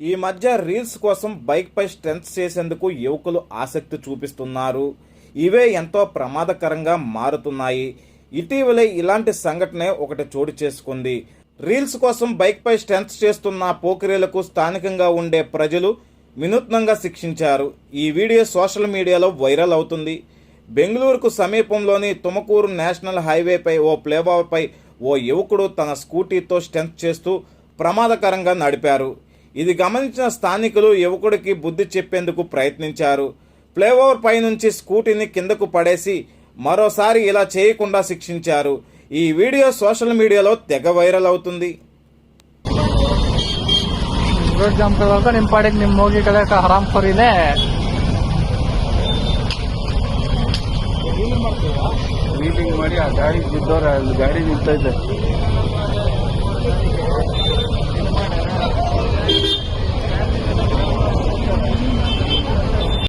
ఈ మధ్య రీల్స్ కోసం బైక్పై స్ట్రెంత్ చేసేందుకు యువకులు ఆసక్తి చూపిస్తున్నారు. ఇవే ఎంతో ప్రమాదకరంగా మారుతున్నాయి. ఇటీవలే ఇలాంటి సంఘటనే ఒకటి చోటు చేసుకుంది. రీల్స్ కోసం బైక్పై స్ట్రెంత్ చేస్తున్న పోకిరీలకు స్థానికంగా ఉండే ప్రజలు వినూత్నంగా శిక్షించారు. ఈ వీడియో సోషల్ మీడియాలో వైరల్ అవుతుంది. బెంగళూరుకు సమీపంలోని తుమకూరు నేషనల్ హైవేపై ఓ ప్లేబాపై ఓ యువకుడు తన స్కూటీతో స్టెంత్ చేస్తూ ప్రమాదకరంగా నడిపారు. ఇది గమనించిన స్థానికులు యువకుడికి బుద్ధి చెప్పేందుకు ప్రయత్నించారు ఫ్లైఓవర్ పై నుంచి స్కూటీని కిందకు పడేసి మరోసారి ఇలా చేయకుండా శిక్షించారు ఈ వీడియో సోషల్ మీడియాలో తెగ వైరల్ అవుతుంది ರೋಡ್ ಜಾಮ್ ಕೊಡುವಾಗ ನಿಮ್ಮ ಪಾಡಿಗೆ ನಿಮ್ಮ ಹೋಗಿ ಕಡೆ ಹರಾಮ್ ಖೋರಿನೇ ಮೀಟಿಂಗ್ ಮಾಡಿ ಆ ಗಾಡಿ ಬಿದ್ದವ್ರೆ ಅಲ್ಲಿ ಗಾಡಿ ನಿಂತೈತೆ